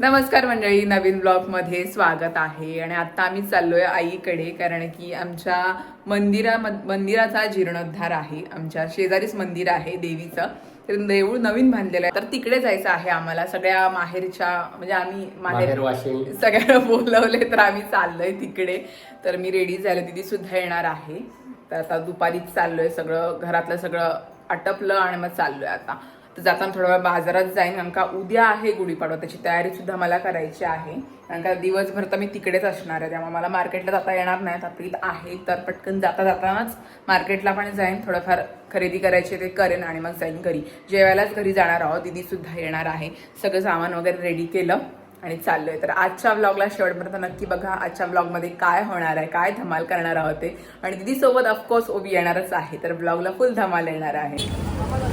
नमस्कार मंडळी नवीन ब्लॉगमध्ये स्वागत आहे. आणि आता आम्ही चाललोय आईकडे कारण की आमच्या मंदिरा मंदिराचा जीर्णोद्धार आहे. आमच्या शेजारीच मंदिर आहे देवीचं. तर देऊळ नवीन बांधलेलं आहे. तर तिकडे जायचं आहे आम्हाला. सगळ्या माहेरच्या म्हणजे आम्ही माहेर सगळ्यांना बोलवले तर आम्ही चाललोय तिकडे. तर मी रेडी झाले. दिदी सुद्धा येणार आहे. तर आता दुपारीच चाललोय. सगळं घरातलं सगळं आटपलं आणि मग चाललोय आता. तर जाताना थोडा वेळ बाजारात जाईन कारण का उद्या आहे गुढीपाडवा त्याची तयारी सुद्धा मला करायची आहे. कारण का दिवसभर तर मी तिकडेच असणार आहे त्यामुळे मला मार्केटला जाता येणार नाही आपली आहे तर पटकन जाता जातानाच मार्केटला पण जाईन थोडंफार खरेदी करायची ते करेन आणि मग जाईन घरी. जेवायलाच घरी जाणार आहोत दिदी सुद्धा येणार आहे. सगळं सामान वगैरे रेडी केलं आणि चाललोय. तर आजच्या ब्लॉगला शेवटपर्यंत नक्की बघा आजच्या ब्लॉगमध्ये काय होणार आहे काय धमाल करणार आहोत ते. आणि दिदीसोबत ऑफकोर्स ओबी येणारच आहे तर ब्लॉगला फुल धमाल येणार आहे.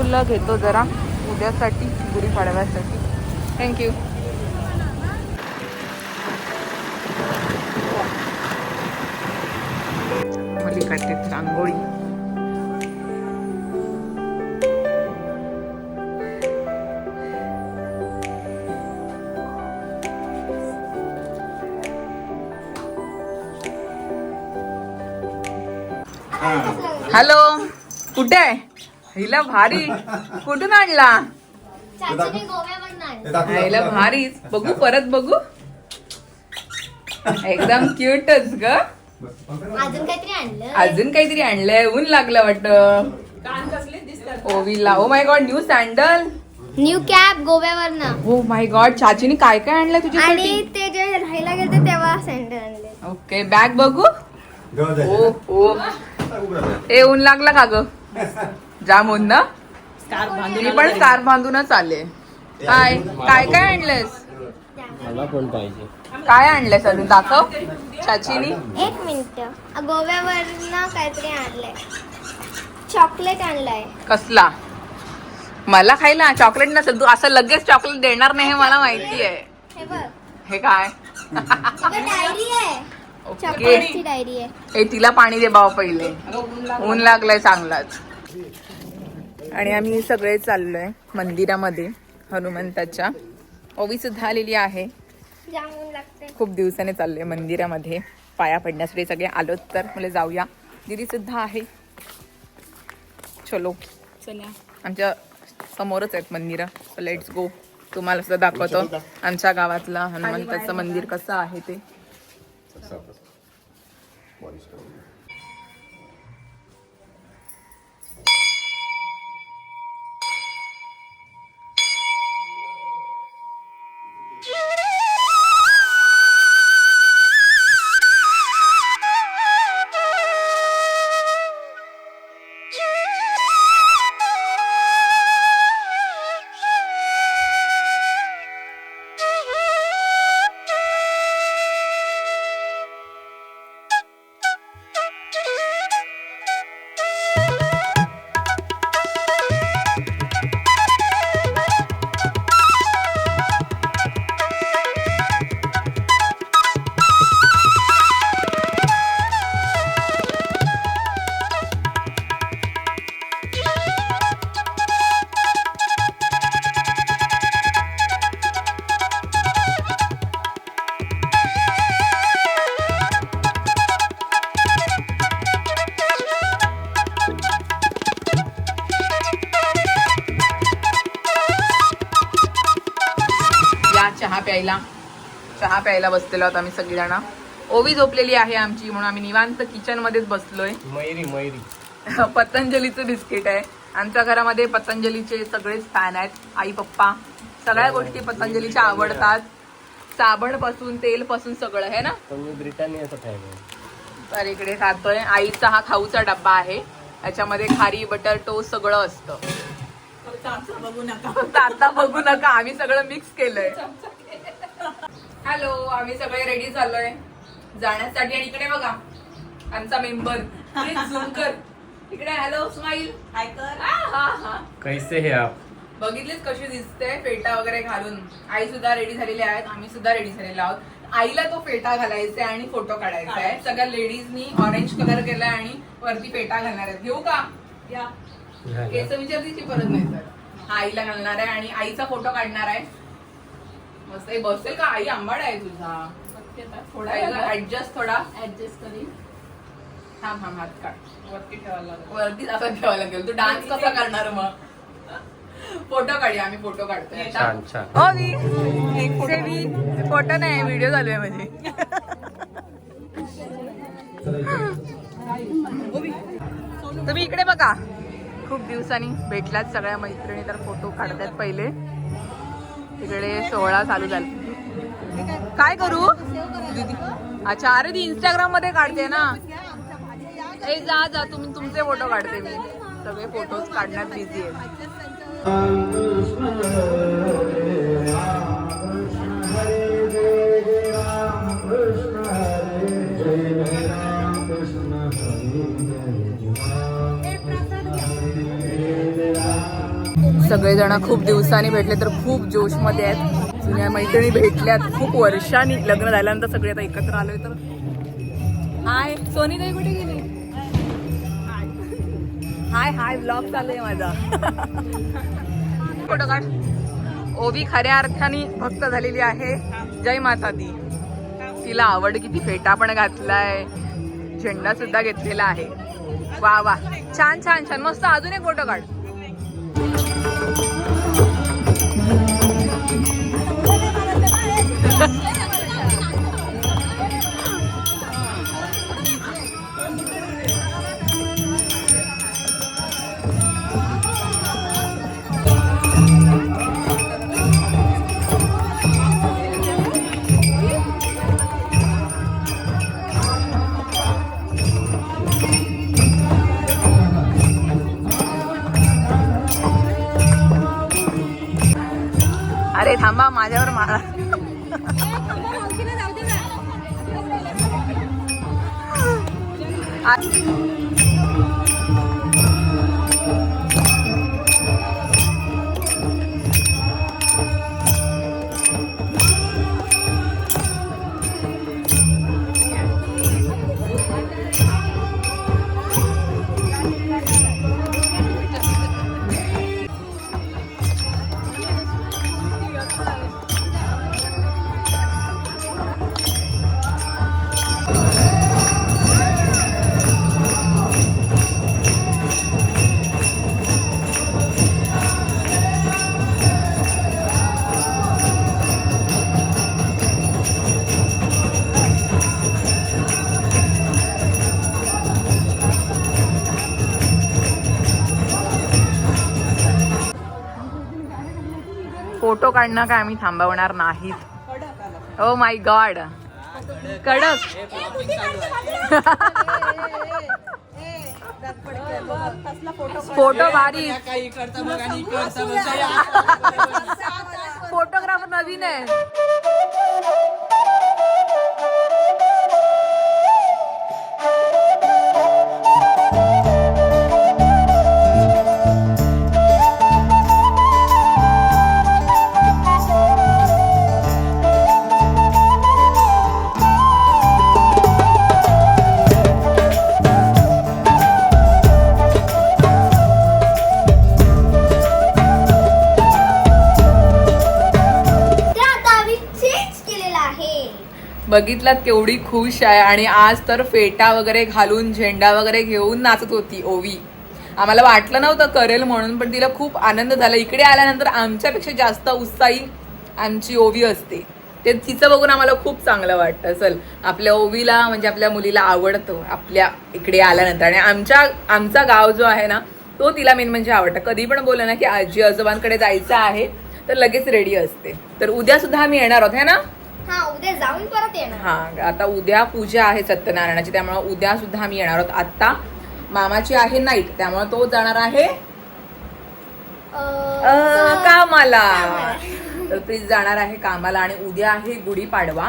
फुलं घेतो जरा. उद्यासाठी गुढीपाडव्यासाठी थँक्यू रांगोळी. हॅलो कुठे आहे? हिला भारी. कुठून आणला. हिला भारीच. बघू परत बघू. एकदम क्यूटच ग. अजून काहीतरी आणलं अजून काहीतरी आणलंय. ऊन लागलं वाटत. ओवीला ओ my god new sandal new cab गोव्यावरनं. Oh my god चाचीने काय काय आणलंय आणि तुझ्यासाठी ते जे राहायला गेले तेव्हा सँडल आणले. ओके बॅग बघू. ओ ओ ए ऊन लागला का ग? जाम ऊन ना मी पण स्कार्फ बांधूनच आले. काय? काय काय आणलंयस मला पण पाहिजे? काय आणलंयस अजून? दाखव. चाचीनी एक मिनिट. गोव्यावरनं काहीतरी आणलंय. चॉकलेट आणलंय. कसला? मला खायला चॉकलेट नसेल. तू असं लगेच चॉकलेट देणार नाही हे मला माहिती आहे हे बघ. हे काय? डायरी आहे. ओके. चॉकलेटची डायरी आहे. ए तिला पाणी दे बाबा पहिले. ऊन लागलंय चांगलाच. आणि आम्ही सगळे चाललोय मंदिरामध्ये हनुमंताच्या. ओवी सुद्धा आलेली आहे. खूप दिवसाने चाललोय मंदिरामध्ये. पाया पडण्यासाठी सगळे आलोत तर मला जाऊया. दिदी सुद्धा आहे. चलो. चला. आमच्या समोरच आहेत मंदिरं. सो लेट्स गो तुम्हाला सुद्धा दाखवतो. आमच्या गावातलं हनुमंताचं मंदिर कसं आहे ते. प्यायला. चहा प्यायला बसलेलो आहोत आम्ही सगळीजण. ओवी झोपलेली आहे आमची म्हणून आम्ही निवांत किचन मध्येच बसलोय. मयुरी मयुरी पतंजलीचं बिस्किट आहे. आमच्या घरामध्ये पतंजलीचे सगळेच फॅन आहेत. आई पप्पा सगळ्या गोष्टी पतंजलीच्या आवडतात. साबणपासून तेल पासून सगळं आहे. ना तर इकडे खातोय आईचा हा खाऊचा डब्बा आहे. याच्यामध्ये खारी बटर टोस्ट सगळं असतं. बघू नका. आता बघू नका. आम्ही सगळं मिक्स केलंय. हॅलो आम्ही सगळे रेडी झालोय. जाण्यासाठी आणि इकडे बघा आमचा मेंबर झूम कर. इकडे हॅलो स्माईल हाय कर. हा हा कैसे हे आप? बघितलीच कशी दिसते फेटा वगैरे घालून? आई सुद्धा रेडी झालेली आहेत आम्ही सुद्धा रेडी झालेलो आहोत. आईला तो फेटा घालायचा आहे आणि फोटो काढायचा आहे. सगळ्या लेडीजनी ऑरेंज कलर केलाय आणि वरती फेटा घालणार आहेत. घेऊ का? या. केस विचारतीची परत नाही तर. हा आईला घालणार आहे आणि आईचा फोटो काढणार आहे. मस्त. हे बसेल का? आई आंबाड आहे तुझा. थोडा ऍडजस्ट थोडा. ऍडजस्ट करीन. थांब थांब हात काढ. वरती ठेवायला लागेल. वरतीच असं ठेवावं लागेल. तू डान्स कसा करणार मग? फोटो काढूया आम्ही फोटो काढतोय आता. छान छान. हो फोटो नाही व्हिडिओ चालू आहे म्हणजे तुम्ही इकडे बघा. खूप दिवसांनी भेटल्यात सगळ्या मैत्रिणी तर फोटो काढतात पहिले. तिकडे सोहळा चालू झाला. काय करू? अच्छा अरे ती इंस्टाग्राममध्ये काढते ना. ए जा जा तुम्ही तुमचे फोटो काढते मी. सगळे फोटोज काढण्यात बिझी आहे. सगळेजण खूप दिवसांनी भेटले तर खूप जोशमध्ये आहेत. जुन्या मैत्रिणी भेटल्यात खूप वर्षांनी लग्न झाल्यानंतर सगळे आता एकत्र आलोय तर. हाय सोनी ताई कुठे गेली? हाय हाय ब्लॉग चालू आहे माझा. फोटो काढ. ओवी खऱ्या अर्थाने भक्त झालेली आहे. जय माता दी तिला आवड किती फेटा पण घातलाय. झेंडा सुद्धा घेतलेला आहे. वा वा. छान छान छान. मस्त अजून एक फोटो काढ. काढणं काय आम्ही थांबवणार नाहीत. ओ माय गॉड कडक. फोटो भारी. फोटोग्राफर नवीन आहे. बघितलात केवढी खुश आहे. आणि आज तर फेटा वगैरे घालून झेंडा वगैरे घेऊन नाचत होती ओवी. आम्हाला वाटलं नव्हतं करेल म्हणून पण तिला खूप आनंद झाला. इकडे आल्यानंतर आमच्यापेक्षा जास्त उत्साही आमची ओवी असते. ते तिचं बघून आम्हाला खूप चांगलं वाटतं. चल आपल्या ओवीला म्हणजे आपल्या मुलीला आवडतं आपल्या इकडे आल्यानंतर. आणि आमच्या आमचा गाव जो आहे ना तो तिला मेन म्हणजे आवडतं. कधी पण बोललं ना की आजी आजोबांकडे जायचं आहे तर लगेच रेडी असते. तर उद्या सुद्धा आम्ही येणार आहोत है ना? उद्या जाऊन परत येणार. हा आता उद्या पूजा आहे सत्यनारायणाची त्यामुळे उद्या सुद्धा आम्ही येणार आहोत. आता मामाची आहे नाईट त्यामुळे तो जाणार आहे अं, कामाला. तर प्लीज जाणार आहे कामाला आणि उद्या आहे गुढीपाडवा.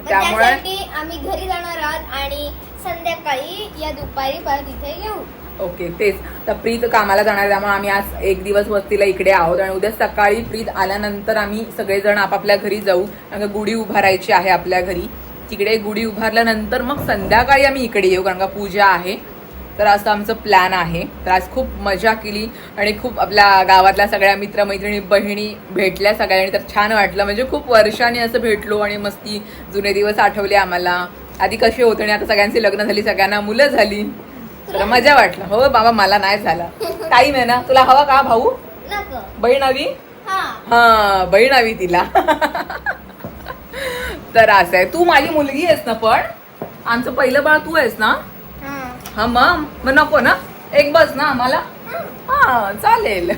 मग त्यामुळे त्यासाठी आम्ही घरी जाणार आहोत आणि संध्याकाळी या दुपारी परत इथे येऊ. ओके तेच. तर प्रीत कामाला जाणार त्यामुळे आम्ही आज एक दिवस वस्तीला इकडे आहोत आणि उद्या सकाळी प्रीत आल्यानंतर आम्ही सगळेजण आपापल्या घरी जाऊ. कारण का गुढी उभारायची आहे आपल्या घरी. तिकडे गुढी उभारल्यानंतर मग संध्याकाळी आम्ही इकडे येऊ कारण का पूजा आहे. तर असं आमचं प्लॅन आहे. तर आज खूप मजा केली आणि खूप आपल्या गावातल्या सगळ्या मित्रमैत्रिणी बहिणी भेटल्या सगळ्यांनी. तर छान वाटलं. म्हणजे खूप वर्षांनी असं भेटलो आणि मस्ती जुने दिवस आठवले आम्हाला. आधी कसे होते आणि आता सगळ्यांची लग्न झाली सगळ्यांना मुलं झाली. तर मजा वाटलं. हो बाबा मला नाही झाला. टाईम आहे ना. तुला हवा का भाऊ? बहीण हवी? हा. हा बहीण हवी तिला. तर असं आहे. तू माझी मुलगी आहेस ना पण? आमचं पहिलं बाळ तू आहेस ना? हा. हा मग नको ना. एक बस ना आम्हाला. हा चालेल.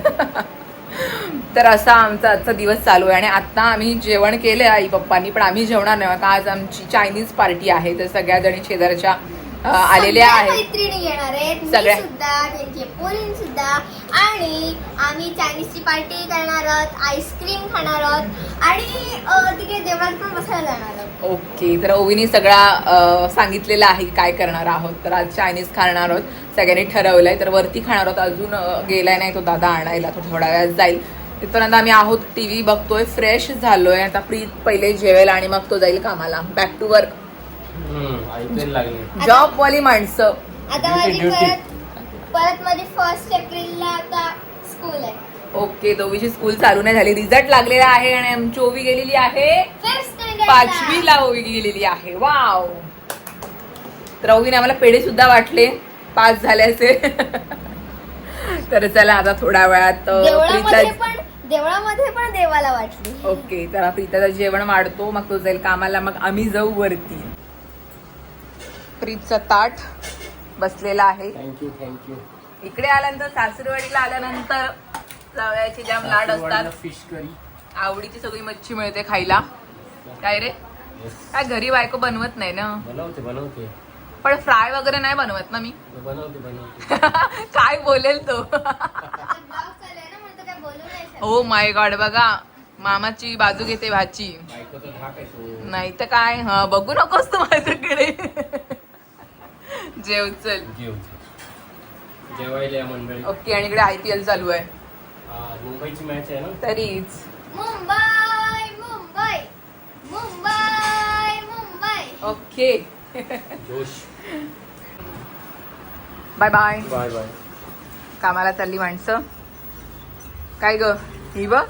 तर असा आमचा आजचा दिवस चालू आहे. आणि आता आम्ही जेवण केलंय आई पप्पांनी पण आम्ही जेवणार नाही. का आज आमची चायनीज पार्टी आहे. तर सगळ्या जणी शेजारच्या आलेल्या आहेत. मैत्रिणी येणार आहेत. मी सगळ्या. सुद्धा त्यांचे पोरीन सुद्धा आणि आम्ही चायनीजची पार्टी करणार आहोत आईस्क्रीम खाणार आहोत आणि अं, तिकडे देवळात पण बसायला जाणार आहोत. ओके तर ओवीनी सगळा अं, सांगितलेलं आहे की काय करणार आहोत. तर आज चायनीज खाणार आहोत सगळ्यांनी ठरवलंय. तर वरती खाणार आहोत. अजून अं, गेलाय नाही तो दादा आणायला तो थोड्या वेळात जाईल. तिथपर्यंत आम्ही आहोत टीव्ही बघतोय फ्रेश झालोय. आता प्रीत पहिले जेवेल आणि मग तो जाईल कामाला. बॅक टू वर्क जॉब वाली माणसं. आता माझी. परत परत माझी फर्स्ट एप्रिलला आता स्कूल आहे. ओके दोघीची स्कूल चालू नाही झाली. रिझल्ट लागलेला आहे आणि आमची ओवी गेलेली आहे. Fifth standard ला. पाचवीला ओवी गेलेली आहे. वाव तर ओवीने आम्हाला पेढे सुद्धा वाटले. पास झाल्याचे तर चला आता थोड्या वेळात अं, देवळामध्ये प्रीता पण देवळामध्ये पण देवाला वाटली. ओके तर प्रीताचं जेवण वाढतो. मग तो जाईल कामाला. मग आम्ही जाऊ वरती. प्रीतचा ताट बसलेला आहे. थँक्यू थँक्यू इकडे आल्यानंतर सासरवाडीला आल्यानंतर जावयाचे जाम लाड असतात. फिश करी आवडीची सगळी मच्छी मिळते खायला. काय रे? काय घरी बायको बनवत नाही ना? बनवते बनवते. पण फ्राय वगैरे नाही बनवत ना मी? बनवते बनवते. काय बोलेल तो. हो माय गॉड बघा. मामाची बाजू घेते भाची. नाही तर काय? हा बघू नकोस तू माझ्याकडे. जेव चल. जेव जेवायला या मंडळी. ओके आणि इकडे आय पी एल चालू आहे. मुंबईची मॅच आहे ना? तरीच. मुंबई मुंबई मुंबई मुंबई. ओके. जोश. Bye bye. Bye bye. कामाला चालली माणसं. काय ग? ही बघ.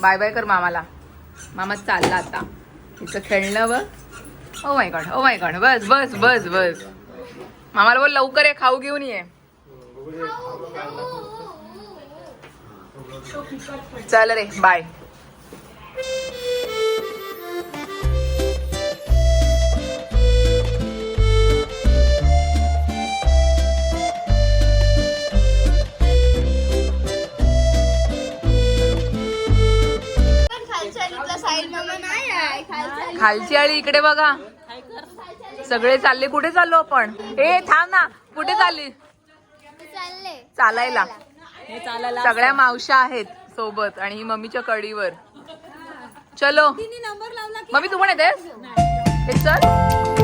बाय बाय कर मामाला. मामा चालला आता. इथं खेळणं बघ. Oh my god oh my god बस बस बस बस. मामाला बोल लवकर ये खाऊ घेऊन ये. चल रे बाय आहे. खालची आळी इकडे बघा. सगळे चालले. कुठे चाललो आपण? ए थांब ना. कुठे चालली? चालले. चालायला. सगळ्या मावशा आहेत सोबत आणि ही मम्मीच्या कडीवर. चलो. मम्मी तू पण येतेस? हे चल